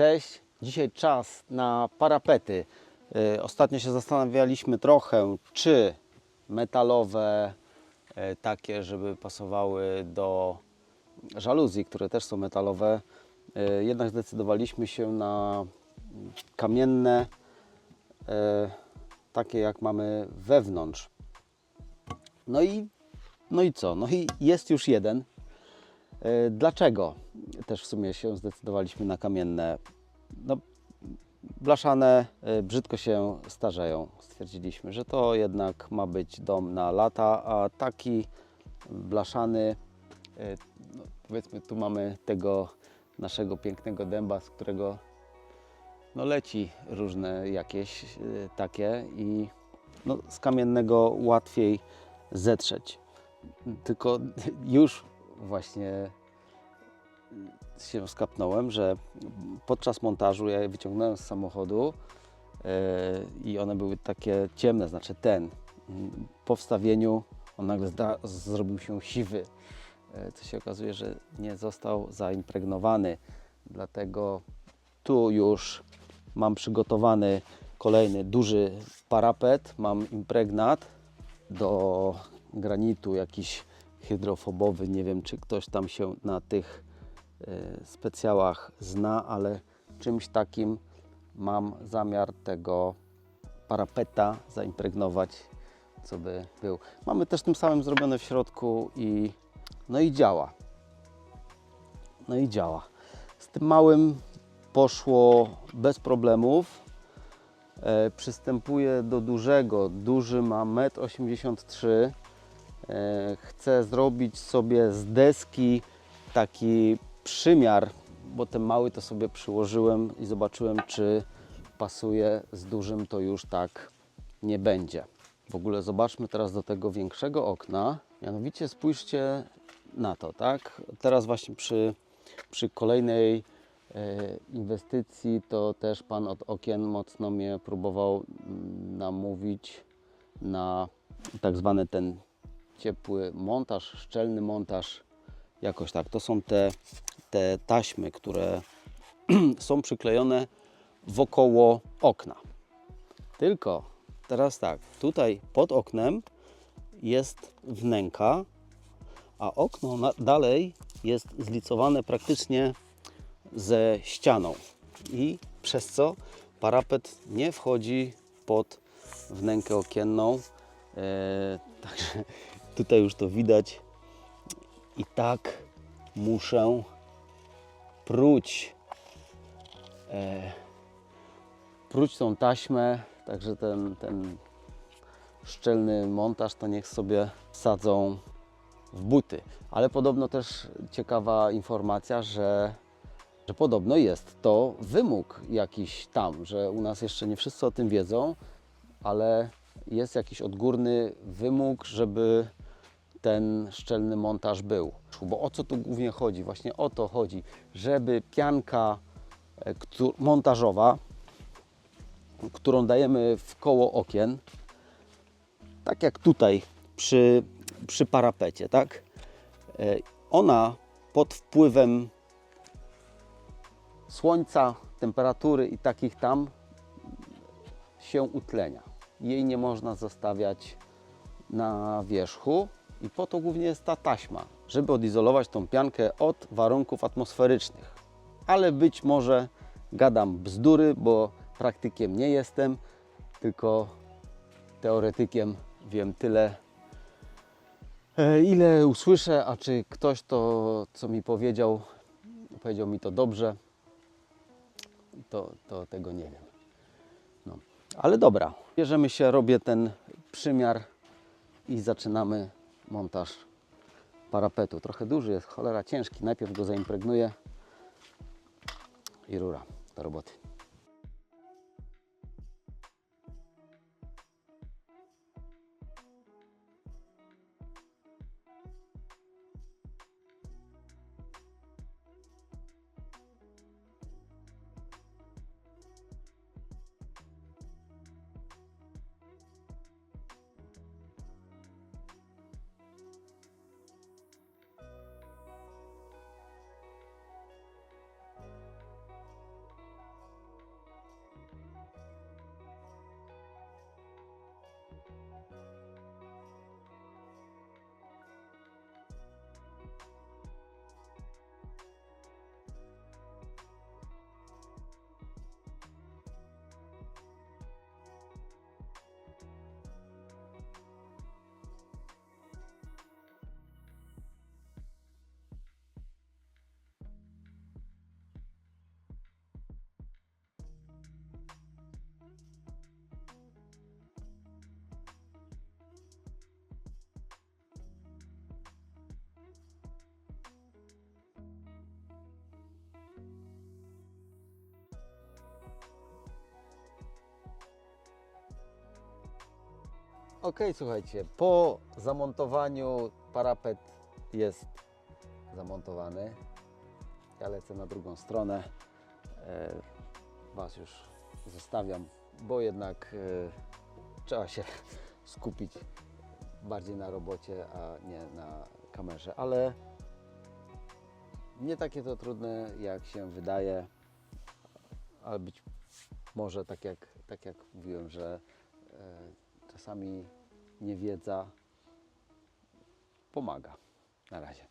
Cześć, dzisiaj czas na parapety. Y, Ostatnio się zastanawialiśmy trochę, czy metalowe, y, takie, żeby pasowały do żaluzji, które też są metalowe. Y, Jednak zdecydowaliśmy się na kamienne, takie jak mamy wewnątrz. No i, no i co? No i jest już jeden. Dlaczego też w sumie się zdecydowaliśmy na kamienne? No, blaszane e, brzydko się starzeją. Stwierdziliśmy, że to jednak ma być dom na lata, a taki blaszany, e, no, powiedzmy tu mamy tego naszego pięknego dęba, z którego no, leci różne jakieś e, takie i no, z kamiennego łatwiej zetrzeć. Tylko już właśnie się skapnąłem, że podczas montażu ja je wyciągnąłem z samochodu yy, i one były takie ciemne, znaczy ten. Po wstawieniu on nagle zrobił się siwy, yy, co się okazuje, że nie został zaimpregnowany. Dlatego tu już mam przygotowany kolejny duży parapet, mam impregnat do granitu jakiś hydrofobowy. Nie wiem, czy ktoś tam się na tych e, specjałach zna, ale czymś takim mam zamiar tego parapeta zaimpregnować, co by był. Mamy też tym samym zrobione w środku i no i działa. No i działa. Z tym małym poszło bez problemów. E, przystępuję do dużego. Duży ma 1,83 m. E, chcę zrobić sobie z deski taki przymiar, bo ten mały to sobie przyłożyłem i zobaczyłem, czy pasuje z dużym, to już tak nie będzie. W ogóle zobaczmy teraz do tego większego okna. Mianowicie spójrzcie na to, tak? Teraz właśnie przy, przy kolejnej e, inwestycji to też Pan od okien mocno mnie próbował mm, namówić na tak zwany ten ciepły montaż, szczelny montaż, jakoś tak. To są te, te taśmy, które są przyklejone wokoło okna. Tylko teraz tak, tutaj pod oknem jest wnęka, a okno na, dalej jest zlicowane praktycznie ze ścianą i przez co parapet nie wchodzi pod wnękę okienną. E, także tutaj już to widać. I tak muszę pruć, e, pruć tą taśmę, także ten, ten szczelny montaż to niech sobie wsadzą w buty. Ale podobno też ciekawa informacja, że, że podobno jest to wymóg jakiś tam, że u nas jeszcze nie wszyscy o tym wiedzą, ale jest jakiś odgórny wymóg, żeby ten szczelny montaż był. Bo o co tu głównie chodzi? Właśnie o to chodzi, żeby pianka e, montażowa, którą dajemy w koło okien, tak jak tutaj przy, przy parapecie, tak? E, Ona pod wpływem słońca, temperatury i takich tam się utlenia. Jej nie można zostawiać na wierzchu i po to głównie jest ta taśma, żeby odizolować tą piankę od warunków atmosferycznych. Ale być może gadam bzdury, bo praktykiem nie jestem, tylko teoretykiem wiem tyle, e, ile usłyszę, a czy ktoś to, co mi powiedział, powiedział mi to dobrze, to, to tego nie wiem. No. Ale dobra, bierzemy się, robię ten przymiar i zaczynamy montaż parapetu. Trochę duży jest, cholera ciężki. Najpierw go zaimpregnuję i rura do roboty. Ok, słuchajcie, po zamontowaniu parapet jest zamontowany. Ja lecę na drugą stronę. E, Was już zostawiam, bo jednak e, trzeba się skupić bardziej na robocie, a nie na kamerze. Ale nie takie to trudne, jak się wydaje, ale być może tak jak, tak jak mówiłem, że e, czasami niewiedza pomaga. Na razie.